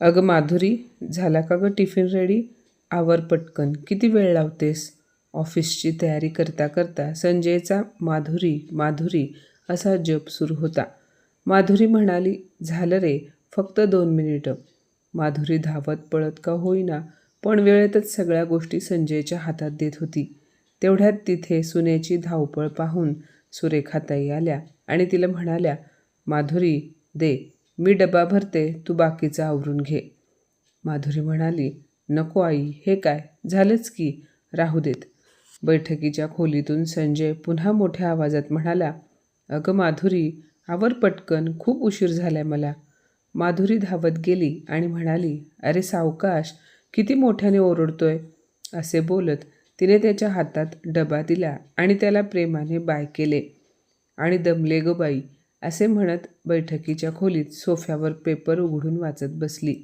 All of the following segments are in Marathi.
अगं माधुरी झाला का गं टिफिन रेडी आवर पटकन. किती वेळ लावतेस? ऑफिसची तयारी करता करता संजयचा माधुरी माधुरी असा जप सुरू होता. माधुरी म्हणाली झालं रे फक्त दोन मिनिटं. माधुरी धावत पळत का होईना पण वेळेतच सगळ्या गोष्टी संजयच्या हातात देत होती. तेवढ्यात तिथे सुनेची धावपळ पाहून सुरेखाताई आल्या आणि तिला म्हणाल्या माधुरी दे. मी डबा भरते तू बाकीचं आवरून घे. माधुरी म्हणाली नको आई हे काय? झालंच की. राहू देत. बैठकीच्या खोलीतून संजय पुन्हा मोठ्या आवाजात म्हणाला अगं माधुरी आवर पटकन खूप उशीर झालाय मला. माधुरी धावत गेली आणि म्हणाली अरे सावकाश किती मोठ्याने ओरडतोय. असे बोलत तिने त्याच्या हातात डबा दिला आणि त्याला प्रेमाने बाय केले. आणि दमले ग बाई असे म्हणत बैठकीच्या खोलीत सोफ्यावर पेपर उघडून वाचत बसली.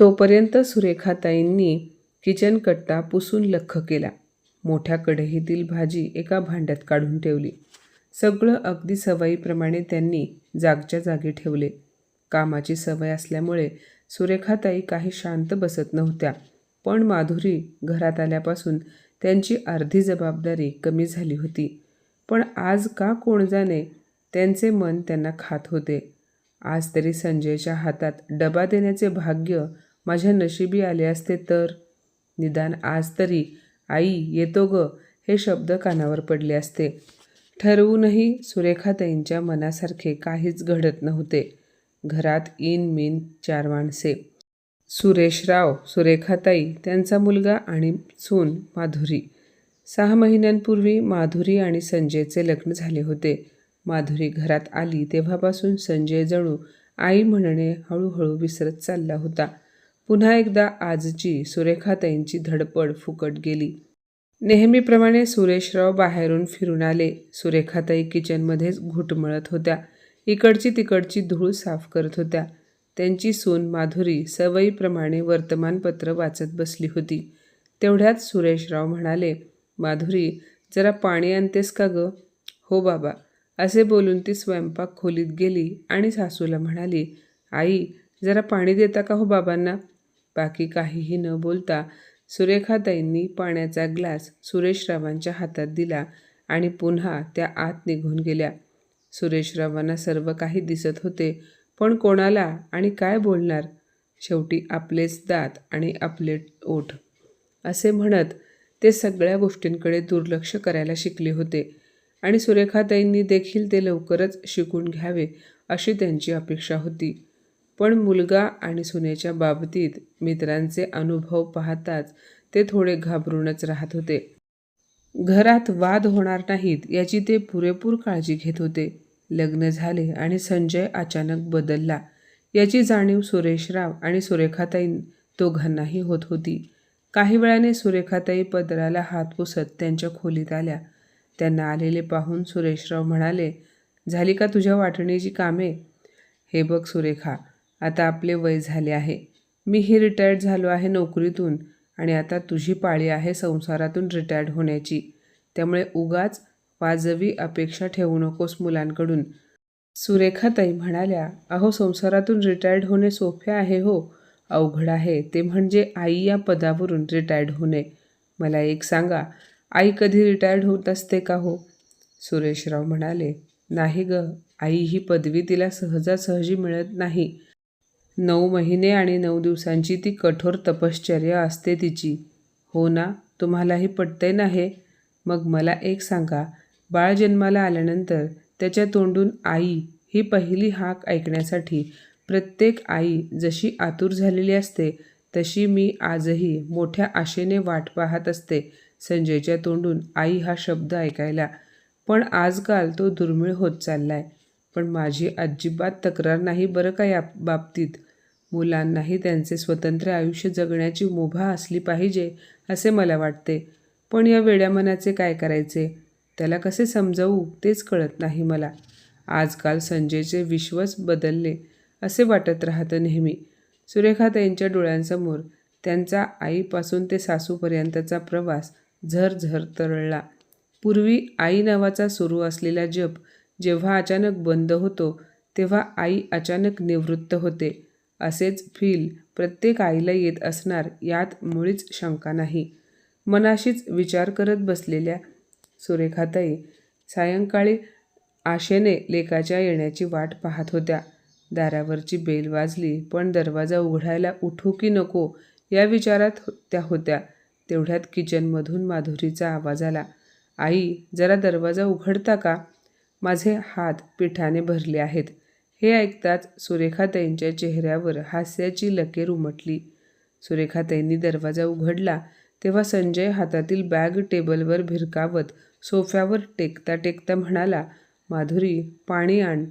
तोपर्यंत सुरेखाताईंनी किचन कट्टा पुसून लख्ख केला. मोठ्या कढईतील भाजी एका भांड्यात काढून ठेवली. सगळं अगदी सवयीप्रमाणे त्यांनी जागच्या जागी ठेवले. कामाची सवय असल्यामुळे सुरेखाताई काही शांत बसत नव्हत्या. पण माधुरी घरात आल्यापासून त्यांची अर्धी जबाबदारी कमी झाली होती. पण आज का कोण जाणे त्यांचे मन त्यांना खात होते. आज तरी संजयच्या हातात डबा देण्याचे भाग्य माझ्या नशिबी आले असते तर? निदान आज तरी आई येतो ग हे शब्द कानावर पडले असते. ठरवूनही सुरेखाताईंच्या मनासारखे काहीच घडत नव्हते. घरात इन मिन चार माणसे. सुरेशराव सुरेखाताई त्यांचा मुलगा आणि सून माधुरी. सहा महिन्यांपूर्वी माधुरी आणि संजयचे लग्न झाले होते. माधुरी घरात आली तेव्हापासून संजय जणू आई म्हणणे हळूहळू विसरत चालला होता. पुन्हा एकदा आजची सुरेखाताईंची धडपड फुकट गेली. नेहमीप्रमाणे सुरेशराव बाहेरून फिरून आले. सुरेखाताई किचनमध्येच घुटमळत होत्या. इकडची तिकडची धूळ साफ करत होत्या. त्यांची सून माधुरी सवयीप्रमाणे वर्तमानपत्र वाचत बसली होती. तेवढ्यात सुरेशराव म्हणाले माधुरी जरा पाणी आणतेस का ग? हो बाबा. असे बोलून ती स्वयंपाक खोलीत गेली आणि सासूला म्हणाली आई जरा पाणी देता का हो बाबांना? बाकी काहीही न बोलता सुरेखाताईंनी पाण्याचा ग्लास सुरेशरावांच्या हातात दिला आणि पुन्हा त्या आत निघून गेल्या. सुरेशरावांना सर्व काही दिसत होते पण कोणाला आणि काय बोलणार? शेवटी आपलेच दात आणि आपले ओठ. असे म्हणत ते सगळ्या गोष्टींकडे दुर्लक्ष करायला शिकले होते. आणि सुरेखाताईंनी देखील ते लवकरच शिकून घ्यावे अशी त्यांची अपेक्षा होती. पण मुलगा आणि सुनेच्या बाबतीत मित्रांचे अनुभव पाहताच ते थोडे घाबरूनच राहत होते. घरात वाद होणार नाहीत याची ते पुरेपूर काळजी घेत होते. लग्न झाले आणि संजय अचानक बदलला. याची जाणीव सुरेशराव आणि सुरेखाताई दोघांनाही होत होती. काही वेळाने सुरेखाताई पदराला हात पुसत त्यांच्या खोलीत आल्या. त्यांना आलेले पाहून सुरेशराव म्हणाले झाली का तुझ्या वाटणीची कामे? हे बघ सुरेखा आता आपले वय झाले आहे. मीही रिटायर्ड झालो आहे नोकरीतून आणि आता तुझी पाळी आहे संसारातून रिटायर्ड होण्याची. त्यामुळे उगाच वाजवी अपेक्षा ठेवू नकोस मुलांकडून. सुरेखाताई म्हणाल्या अहो संसारातून रिटायर्ड होणे सोपे आहे हो. अवघड आहे. ते म्हणजे आई या पदावरून रिटायर्ड होणे. मला एक सांगा आई कधी रिटायर्ड होत असते का हो? सुरेशराव म्हणाले नाही ग आई ही पदवी तिला सहजासहजी मिळत नाही. नऊ महिने आणि नऊ दिवसांची ती कठोर तपश्चर्या असते तिची. हो ना तुम्हालाही पटते ना हे? मग मला एक सांगा बाळ जन्माला आल्यानंतर त्याच्या तोंडून आई ही पहिली हाक ऐकण्यासाठी प्रत्येक आई जशी आतुर झालेली असते तशी मी आजही मोठ्या आशेने वाट पाहत असते. संजयच्या तोंडून आई हा शब्द ऐकायला. पण आजकाल तो दुर्मिळ होत चाललाय. पण माझी अजिबात तक्रार नाही बरं का या बाबतीत? मुलांनाही त्यांचे स्वतंत्र आयुष्य जगण्याची मुभा असली पाहिजे असे मला वाटते. पण या वेड्या मनाचे काय करायचे? त्याला कसे समजावू तेच कळत नाही मला. आजकाल संजयचे विश्वच बदलले असे वाटत राहतं नेहमी. सुरेखाताईंच्या डोळ्यांसमोर त्यांचा आईपासून ते सासूपर्यंतचा प्रवास झरझर तरळला. पूर्वी आई नावाचा सुरू असलेला जप जेव्हा अचानक बंद होतो तेव्हा आई अचानक निवृत्त होते. असेच फील प्रत्येक आईला येत असणार यात मुळीच शंका नाही. मनाशीच विचार करत बसलेल्या सुरेखाताई सायंकाळी आशेने लेकाच्या येण्याची वाट पाहत होत्या. दारावरची बेल वाजली पण दरवाजा उघडायला उठू की नको या विचारात हो- त्या होत्या. तेवढ्यात किचनमधून माधुरीचा आवाज आला आई जरा दरवाजा उघडता का? माझे हात पिठाने भरले आहेत. हे ऐकताच सुरेखाताईंच्या चेहऱ्यावर हास्याची लकेर उमटली. सुरेखाताईंनी दरवाजा उघडला तेव्हा संजय हातातील बॅग टेबलवर भिरकावत सोफ्यावर टेकता टेकता म्हणाला माधुरी पाणी आण.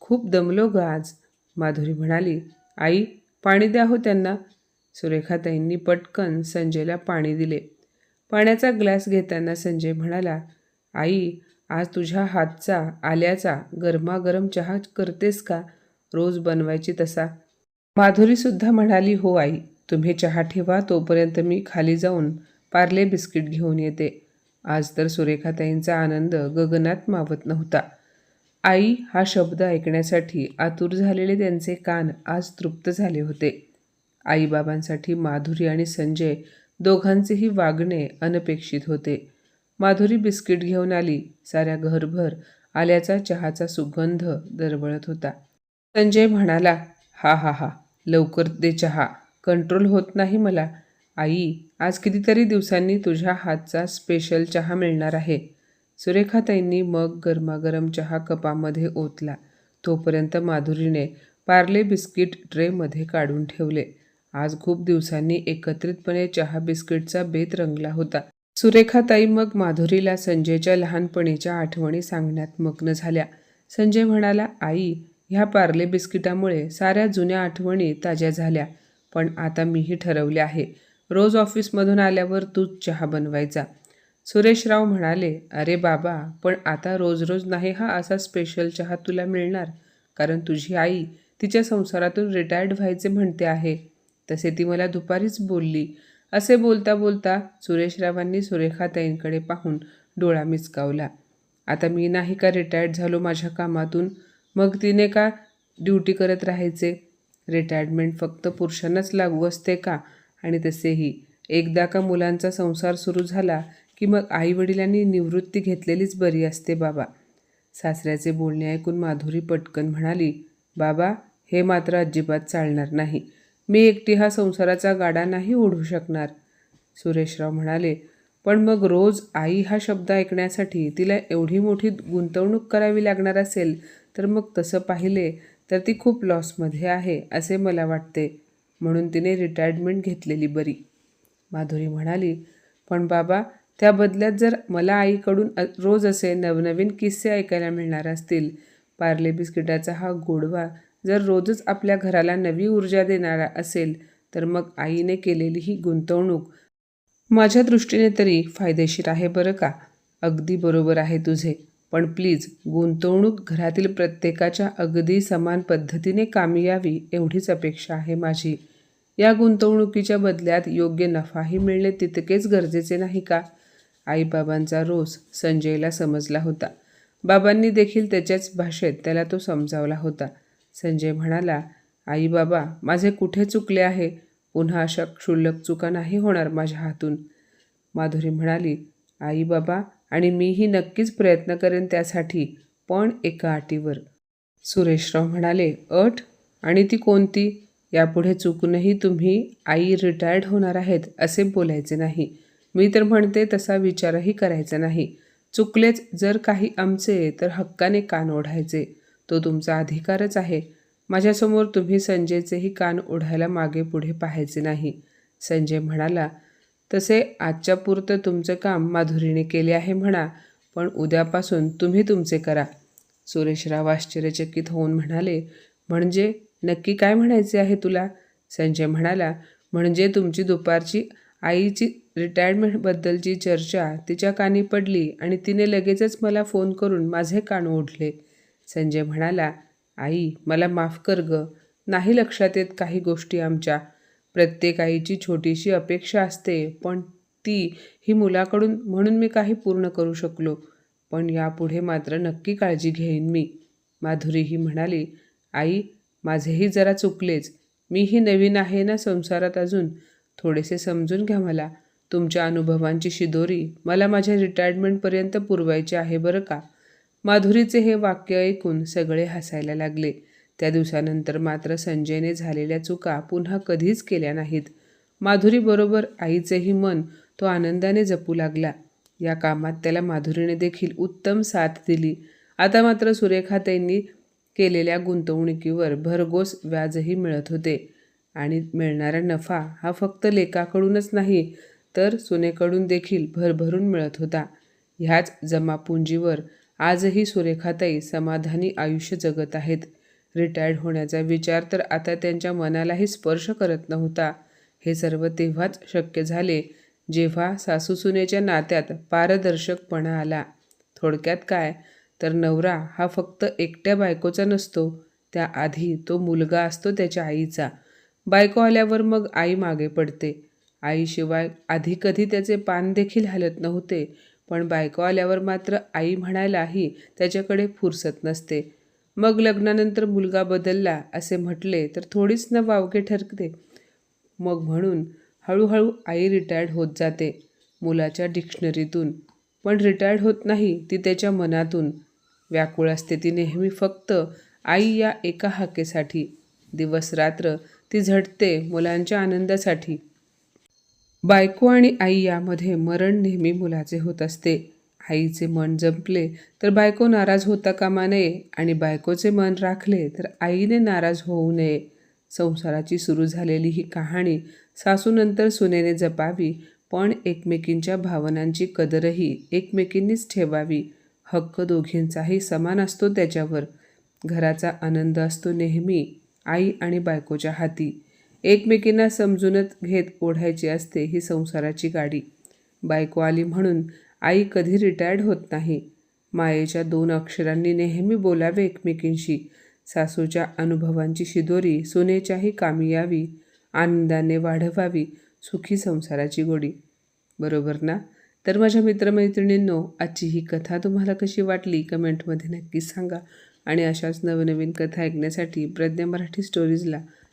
खूप दमलो ग आज माधुरी म्हणाली. आई पाणी द्या हो त्यांना. सुरेखाताईंनी पटकन संजयला पाणी दिले. पाण्याचा ग्लास घेताना संजय म्हणाला आई आज तुझ्या हातचा आल्याचा गरमागरम चहा करतेस का? रोज बनवायची तसा. माधुरीसुद्धा म्हणाली हो आई तुम्ही चहा ठेवा तोपर्यंत मी खाली जाऊन पार्ले बिस्किट घेऊन येते. आज तर सुरेखाताईंचा आनंद गगनात मावत नव्हता. आई हा शब्द ऐकण्यासाठी आतुर झालेले त्यांचे कान आज तृप्त झाले होते. आईबाबांसाठी माधुरी आणि संजय दोघांचेही वागणे अनपेक्षित होते. माधुरी बिस्किट घेऊन आली. साऱ्या घरभर आल्याचा चहाचा सुगंध दरवळत होता. संजय म्हणाला हा हा हा लवकर दे चहा. कंट्रोल होत नाही मला. आई आज कितीतरी दिवसांनी तुझ्या हातचा स्पेशल चहा मिळणार आहे. सुरेखाताईंनी मग गरमागरम चहा कपामध्ये ओतला. तोपर्यंत माधुरीने पार्ले बिस्किट ट्रेमध्ये काढून ठेवले. आज खूप दिवसांनी एकत्रितपणे चहा बिस्किटचा बेत रंगला होता. सुरेखाताई मग माधुरीला संजयच्या लहानपणीच्या आठवणी सांगण्यात मग्न झाल्या. संजय म्हणाला आई ह्या पार्ले बिस्किटामुळे साऱ्या जुन्या आठवणी ताज्या झाल्या पण आता मीही ठरवले आहे. रोज ऑफिसमधून आल्यावर तूच चहा बनवायचा. सुरेशराव म्हणाले अरे बाबा पण आता रोज रोज नाही हा असा स्पेशल चहा तुला मिळणार? कारण तुझी आई तिच्या संसारातून रिटायर्ड व्हायचे म्हणते आहे. तसे ती मला दुपारीच बोलली. असे बोलता बोलता सुरेशरावांनी सुरेखाताईंकडे पाहून डोळा मिचकावला आता मी नाही का रिटायर्ड झालो माझ्या कामातून? मग तिने का ड्युटी करत राहायचे? रिटायरमेंट फक्त पुरुषांनाच लागू असते का? आणि तसेही एकदा का मुलांचा संसार सुरू झाला की मग आईवडिलांनी निवृत्ती घेतलेलीच बरी असते बाबा. सासऱ्याचे बोलणे ऐकून माधुरी पटकन म्हणाली बाबा हे मात्र अजिबात चालणार नाही. मी एकटी हा संसाराचा गाडा नाही ओढू शकणार सुरेशराव म्हणाले. पण मग रोज आई हा शब्द ऐकण्यासाठी तिला एवढी मोठी गुंतवणूक करावी लागणार असेल तर मग तसं पाहिले तर ती खूप लॉसमध्ये आहे असे मला वाटते. म्हणून तिने रिटायरमेंट घेतलेली बरी. माधुरी म्हणाली पण बाबा त्या बदल्यात जर मला आईकडून रोज असे नवनवीन किस्से ऐकायला मिळणार असतील पार्ले बिस्किटाचा हा गोडवा जर रोजच आपल्या घराला नवी ऊर्जा देणारा असेल तर मग आईने केलेली ही गुंतवणूक माझ्या दृष्टीने तरी फायदेशीर आहे बरं का? अगदी बरोबर आहे तुझे. पण प्लीज गुंतवणूक घरातील प्रत्येकाच्या अगदी समान पद्धतीने कामी यावी एवढीच अपेक्षा आहे माझी. या गुंतवणुकीच्या बदल्यात योग्य नफाही मिळणे तितकेच गरजेचे नाही का? आईबाबांचा रोष संजयला समजला होता. बाबांनी देखील त्याच्याच भाषेत त्याला तो समजावला होता. संजय म्हणाला आई बाबा माझे कुठे चुकले आहे? पुन्हा अशा क्षुल्लक चुका नाही होणार माझ्या हातून. माधुरी म्हणाली आई बाबा आणि मीही नक्कीच प्रयत्न करेन त्यासाठी पण एका अटीवर. सुरेशराव म्हणाले अट? आणि ती कोणती? यापुढे चुकूनही तुम्ही आई रिटायर्ड होणार आहेत असे बोलायचे नाही. मी तर म्हणते तसा विचारही करायचा नाही. चुकलेच जर काही आमचे तर हक्काने कान ओढायचे. तो तुमचा अधिकारच आहे. माझ्यासमोर तुम्ही संजयचेही कान ओढायला मागे पुढे पाहायचे नाही. संजय म्हणाला तसे आजच्या पुरतं तुमचं काम माधुरीने केले आहे म्हणा पण उद्यापासून तुम्ही तुमचे करा. सुरेशराव आश्चर्यचकित होऊन म्हणाले म्हणजे नक्की काय म्हणायचे आहे तुला? संजय म्हणाला म्हणजे तुमची दुपारची आईची रिटायरमेंटबद्दलची चर्चा तिच्या कानी पडली आणि तिने लगेचच मला फोन करून माझे कान ओढले. संजय म्हणाला आई मला माफ कर ग. नाही लक्षात येत काही गोष्टी आमच्या. प्रत्येक आईची छोटीशी अपेक्षा असते पण ती ही मुलाकडून म्हणून मी काही पूर्ण करू शकलो. पण यापुढे मात्र नक्की काळजी घेईन मी. माधुरी ही म्हणाली आई माझेही जरा चुकलेच. मीही नवीन आहे ना संसारात अजून? थोडेसे समजून घ्या मला. तुमच्या अनुभवांची शिदोरी मला माझ्या रिटायरमेंटपर्यंत पुरवायची आहे बरं का? माधुरीचे हे वाक्य ऐकून सगळे हसायला लागले. त्या दिवसानंतर मात्र संजयने झालेल्या चुका पुन्हा कधीच केल्या नाहीत. माधुरीबरोबर आईचेही मन तो आनंदाने जपू लागला. या कामात त्याला माधुरीने देखील उत्तम साथ दिली. आता मात्र सुरेखा त्यांनी केलेल्या गुंतवणुकीवर भरघोस व्याजही मिळत होते. आणि मिळणारा नफा हा फक्त लेकाकडूनच नाही तर सुनेकडून देखील भरभरून मिळत होता. ह्याच जमापुंजीवर आजही सुरेखाताई समाधानी आयुष्य जगत आहेत. रिटायर्ड होण्याचा विचार तर आता त्यांच्या मनालाही स्पर्श करत नव्हता. हे सर्व तेव्हाच शक्य झाले जेव्हा सासूसुनेच्या नात्यात पारदर्शकपणा आला. थोडक्यात काय? तर नवरा हा फक्त एकट्या बायकोचा नसतो त्याआधी तो मुलगा असतो त्याच्या आईचा. बायको आल्यावर मग आई मागे पडते. आईशिवाय आधी कधी त्याचे पान देखील हलत नव्हते पण बायको आल्यावर मात्र आई म्हणायलाही त्याच्याकडे फुरसत नसते. मग लग्नानंतर मुलगा बदलला असे म्हटले तर थोडीच न वावगे ठरते. मग म्हणून हळूहळू आई रिटायर्ड होत जाते मुलाच्या डिक्शनरीतून. पण रिटायर्ड होत नाही ती त्याच्या मनातून. व्याकुळ असते ती नेहमी फक्त आई या एका हाकेसाठी. दिवस रात्र ती झटते मुलांच्या आनंदासाठी. बायको आणि आई यामध्ये मरण नेहमी मुलाचे होत असते. आईचे मन जंपले तर बायको नाराज होता कामा नये आणि बायकोचे मन राखले तर आईने नाराज होऊ नये. संसाराची सुरू झालेली ही कहाणी सासूनंतर सुनेने जपावी पण एकमेकींच्या भावनांची कदरही एकमेकींनीच ठेवावी. हक्क दोघींचाही समान असतो त्याच्यावर. घराचा आनंद असतो नेहमी आई आणि बायकोच्या हाती. एकमेकींना समजूनच घेत ओढायची असते ही संसाराची गाडी. बायको आली म्हणून आई कधी रिटायर्ड होत नाही. मायेच्या दोन अक्षरांनी नेहमी बोलावे एकमेकींशी. सासूच्या अनुभवांची शिदोरी सुनेच्याही कामी यावी आनंदाने वाढवावी सुखी संसाराची गोडी. बरोबर ना? तर माझ्या मित्रमैत्रिणींनो आजची ही कथा तुम्हाला कशी वाटली? कमेंटमध्ये नक्की सांगा. आणि अशाच नवनवीन कथा ऐकण्यासाठी प्रज्ञा मराठी स्टोरीजला